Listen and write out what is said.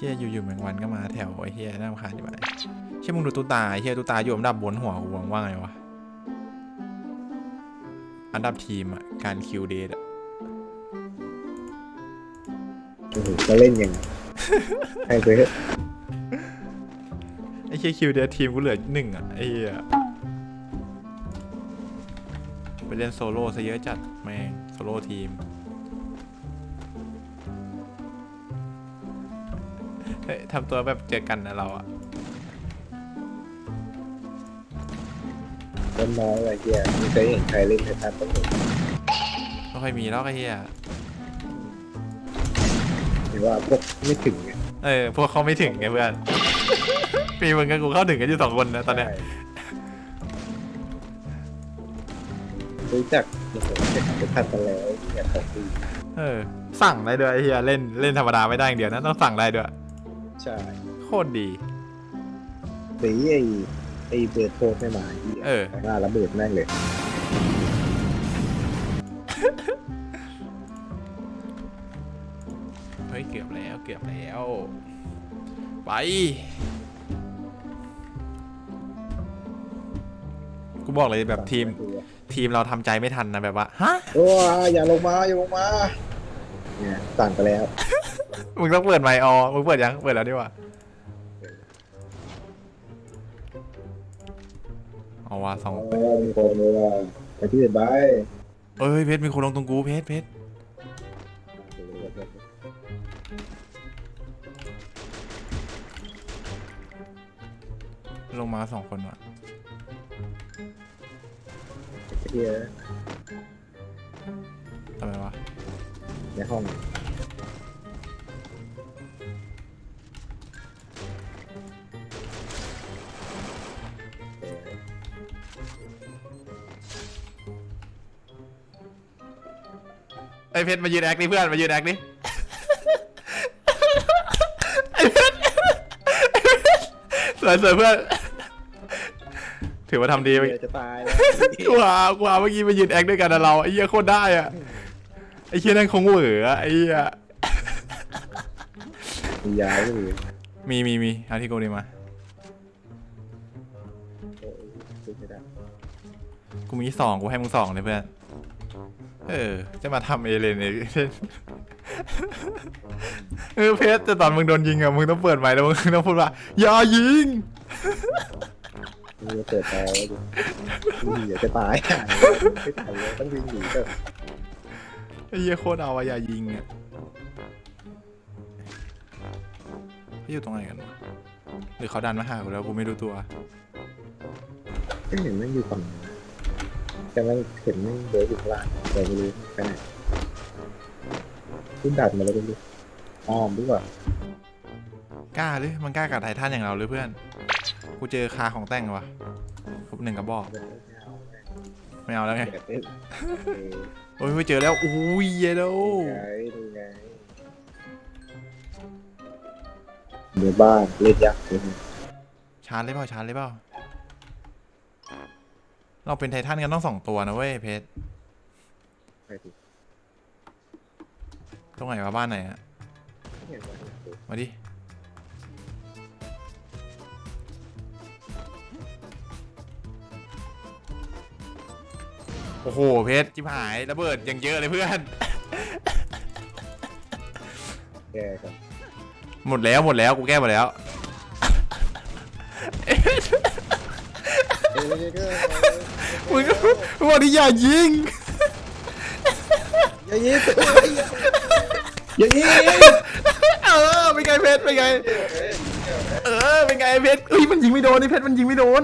ฮียอยู่ๆแมงวันก็มาแถวไอ้เฮียน่ารำคาญอยู่ไปเชี่ยมึงดูตุ๊ตาไอ้เฮียตุ๊ตาอยู่อันดับบนหัวกูว่าไงวะอันดับทีมอะการคิวเดทอะโอ้โหจะเล่นยังไงให้ไปเถอะไอ้เฮียคิวเดททีมกูเหลือหนึ่งอะไอ้เฮียไปเล่นโซโล่ซะเยอะจัดแม่งโซโล่ทีม เฮ้ยทำตัวแบบเจอกันนะเราอะต้นน้อยอะไรเงี้ยไม่เคยเห็นใครเล่นไททันต้องหมดไม่ค่อยมีแล้วไอ้เฮียหรือว่าพวกไม่ถึงไงเออพวกเขาไม่ถึงไงเพื่อนมีมึงกับกูเข้าถึงกันอยู่สองคนนะตอนเนี้ยใช่รู้จักโอ้โหเด็กไททันกันแล้วเนี่ยของดีเออสั่งได้ด้วยไอ้เฮียเล่นเล่นธรรมดาไม่ได้อย่างเดียวนะต้องสั่งได้ด้วย ใช่โคตรดี สีไอ้ไอ้เบิร์ดโทษไม่มาที่เออ หน้าระเบิดแม่งเลย เฮ้ยเกือบแล้วเกือบแล้ว ไป กูบอกเลยแบบทีมทีมเราทำใจไม่ทันนะแบบว่า ฮะ โอ้ยอย่าลงมาอย่าลงมา เนี่ยสั่งไปแล้ว มึงต้องเปิดไมค์ออมึงเปิดยัง เปิดแล้วดีกว่าเอาว่าสองเออมีคนเลยว่าไปที่อื่นไปเอ้ยเพชรมีคนลงตรงกูเพชรเพชรลงมาสองคนว่ะเที่ยทำไมวะในห้อง อเพชรมายืนแอคดิเพื่อนมายืนแอคดิไอเพชรสวยสวยเพื่อน ถือว่าทำดีเมื่อเที่กี้ยจะตายแล้วกูหากูหาเมื่อกี้มายืนแอคด้วยกันนะเราไอ้เหี้ยโคตรได้อะไอ้เหี้ยนั่นคงเหวอไอ้เหี้ยมียาวอยู่มีมีมีเอาที่กูดีมาโอ้ยขึ้นไม่ได้กูมีสองกูให้มึงสองเลยเพื่อน เออ จะมาทำเอเลนเองเออเพชรแต่ตอนมึงโดนยิงอะมึงต้องเปิดไมค์แล้วมึงต้องพูดว่าอย่ายิงมีจะเปิดแอร์ไว้ดิวิ่งเดี๋ยวจะตายไม่ตายเลยต้องวิ่งหนีก็ไอ้เหี้ยโคตรเอาอะอย่ายิงอะเขาอยู่ตรงไหนกันวะหรือเขาดันมาหากูแล้วกูไม่รู้ตัวไม่เห็นมันอยู่ฝั่งนั้น แต่มันเห็นมันเดินอยู่ข้างล่างแต่ไม่รู้ไปไหนขึ้นดัดมาแล้วไม่รู้อ้อมดีกว่ากล้าหรือมันกล้ากับไททันอย่างเราหรือเพื่อน กูเจอคาของแต่งวะครบหนึ่งกระบอก ไม่เอาแล้วไง แบบเอ้ยเออโอ้ยไม่เจอแล้วอุ้ยเยโดไงดูไงเดี๋ยวบ้านเล่นยักษ์เลยชาร์จเลยเปล่าชาร์จเลยเปล่า เราเป็นไททันกันต้องสองตัวนะเว้ยเพชรไปดิตรงไหนวะบ้านไหนอะเห็นไหมมาดิ โอ้โห เพชรจิบหายระเบิดยังเยอะเลยเพื่อน แก้กันหมดแล้วหมดแล้วกูแก้หมดแล้ว เอ้ยเอ้ยเอ้ยมึงก็ มึงบอกที่อย่ายิง อย่ายิงอย่ายิงเออเป็นไงเพชรเป็นไง เออเป็นไงเพชรเอ้ยมันยิงไม่โดนนี่เพชรมันยิงไม่โดน